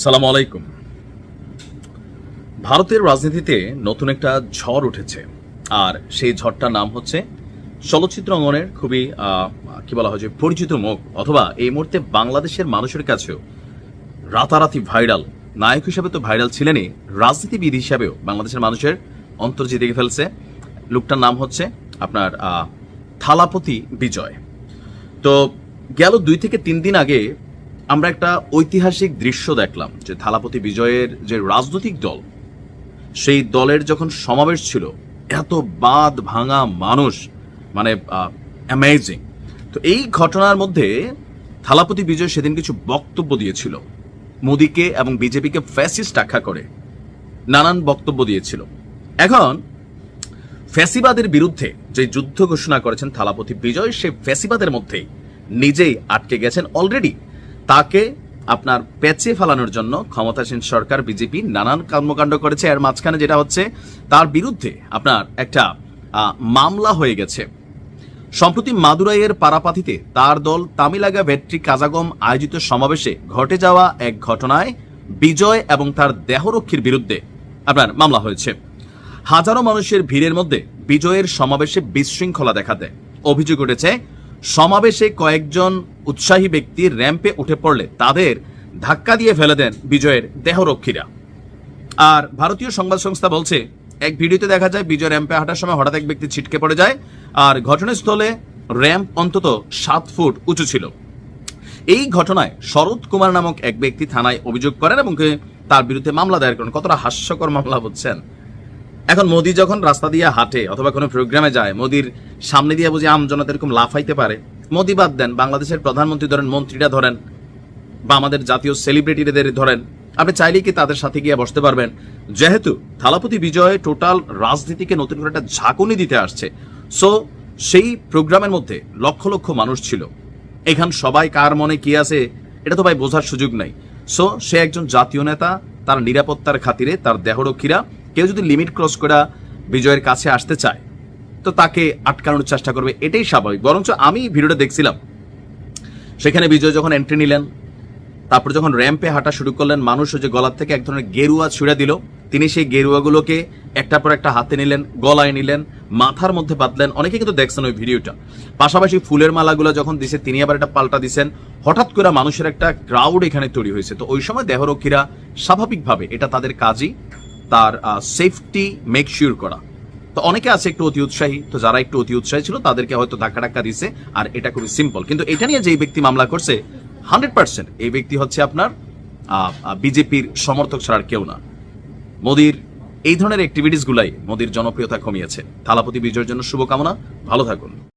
সালাম আলাইকুম। ভারতের রাজনীতিতে নতুন একটা ঝড় উঠেছে, আর সেই ঝড়টার নাম হচ্ছে চলচ্চিত্র অঙ্গনের খুবই কি বলা হয় যে পরিচিত মুখ, অথবা এই মুহূর্তে বাংলাদেশের মানুষের কাছেও রাতারাতি ভাইরাল, নায়ক হিসাবে তো ভাইরাল ছিলেনই, রাজনীতিবিদ হিসাবেও বাংলাদেশের মানুষের অন্তর জিতে ফেলছে। লোকটার নাম হচ্ছে আপনার থালাপতি বিজয়। তো গেল দুই থেকে তিন দিন আগে আমরা একটা ঐতিহাসিক দৃশ্য দেখলাম যে থালাপতি বিজয়ের যে রাজনৈতিক দল, সেই দলের যখন সমাবেশ ছিল, এত বাদ ভাঙা মানুষ মানে অ্যামেজিং তো এই ঘটনার মধ্যে থালাপতি বিজয় সেদিন কিছু বক্তব্য দিয়েছিল। মোদীকে এবং বিজেপিকে ফ্যাসিস্ট আখ্যা করে নানান বক্তব্য দিয়েছিল। এখন, ফ্যাসিবাদের বিরুদ্ধে যে যুদ্ধ ঘোষণা করেছেন থালাপতি বিজয়, সে ফ্যাসিবাদের মধ্যেই নিজেই আটকে গেছেন অলরেডি তাকে আপনার পেঁচে ফেলানোর জন্য ক্ষমতাসীন সরকার, বিজেপি নানান কর্মকাণ্ড করেছে। এর মাঝখানে যেটা হচ্ছে, তার বিরুদ্ধে আপনার একটা মামলা হয়ে গেছে। সম্প্রতি মাদুরাইয়ের পারাপাথিতে তার দল তামিলাগা ভেট্রি কাজাগম আয়োজিত সমাবেশে ঘটে যাওয়া এক ঘটনায় বিজয় এবং তার দেহরক্ষীর বিরুদ্ধে আপনার মামলা হয়েছে। হাজারো মানুষের ভিড়ের মধ্যে বিজয়ের সমাবেশে বিশৃঙ্খলা দেখা দেয়। অভিযোগ উঠেছে সমাবেশে কয়েকজন উৎসাহী ব্যক্তি র্যাম্পে উঠে পড়লে তাদের ধাক্কা দিয়ে ফেলে দেন বিজয়ের দেহরক্ষীরা। আর ভারতীয় সংবাদ সংস্থা বলছে, এক ভিডিওতে দেখা যায় বিজয় র্যাম্পে হাঁটার সময় হঠাৎ এক ব্যক্তি ছিটকে পড়ে যায় আর ঘটনাস্থলে র্যাম্প অন্তত সাত ফুট উঁচু ছিল। এই ঘটনায় শরৎ কুমার নামক এক ব্যক্তি থানায় অভিযোগ করেন এবং তার বিরুদ্ধে মামলা দায়ের করেন। কতটা হাস্যকর মামলা বুঝছেন এখন মোদি যখন রাস্তা দিয়ে হাঁটে অথবা কোনো প্রোগ্রামে যায়, মোদির সামনে দিয়ে বুঝি আমজনতা এরকম লাফাইতে পারে, মোদি বাদ দেন, বাংলাদেশের প্রধানমন্ত্রী ধরেন, মন্ত্রীরা ধরেন, বা আমাদের জাতীয় সেলিব্রিটিদের ধরেন, আপনি চাইলেই কি তাদের সাথে গিয়ে বসতে পারবেন? যেহেতু থালাপতি বিজয় টোটাল রাজনীতিকে নতুন করে একটা ঝাঁকুনি দিতে আসছে। সো সেই প্রোগ্রামের মধ্যে লক্ষ লক্ষ মানুষ ছিল। এখান সবাই কার মনে কি আছে, এটা তো ভাই বোঝার সুযোগ নাই। সো সে একজন জাতীয় নেতা, তার নিরাপত্তার খাতিরে তার দেহরক্ষীরা কেউ যদি লিমিট ক্রস করা বিজয়ের কাছে আসতে চায়, তো তাকে আটকানোর চেষ্টা করবে, এটাই স্বাভাবিক। বরঞ্চ আমি ভিডিওটা দেখছিলাম, সেখানে বিজয় যখন এন্ট্রি নিলেন, তারপর যখন র্যাম্পে হাঁটা শুরু করলেন, মানুষ যে গলার থেকে এক ধরনের গেরুয়া ছুড়ে দিল। তিনি সেই গেরুয়াগুলোকে একটার পর একটা হাতে নিলেন, গলায় নিলেন, মাথার মধ্যে বাঁধলেন। অনেকে কিন্তু দেখছেন ওই ভিডিওটা। পাশাপাশি ফুলের মালাগুলো যখন দিছে, তিনি আবার একটা পাল্টা দিছেন। হঠাৎ করে মানুষের একটা ক্রাউড এখানে তৈরি হয়েছে। তো ওই সময় দেহরক্ষীরা স্বাভাবিকভাবে এটা তাদের কাজই। তার সেফটি মেক শিওর করা। তো অনেকে আছে একটু অতি উৎসাহী, তো যারা একটু অতি উৎসাহী ছিল, তাদেরকে হয়তো ধাক্কা টাক্কা দিছে, আর এটা খুবই সিম্পল কিন্তু এটা নিয়ে যে ব্যক্তি মামলা করছে হান্ড্রেড পার্সেন্ট এই ব্যক্তি হচ্ছে আপনার বিজেপির সমর্থক ছাড়া কেউ না। মোদির এই ধরনের অ্যাক্টিভিটিস গুলাই মোদির জনপ্রিয়তা কমিয়েছে। থালাপতি বিজয়ের জন্য শুভকামনা। ভালো থাকুন।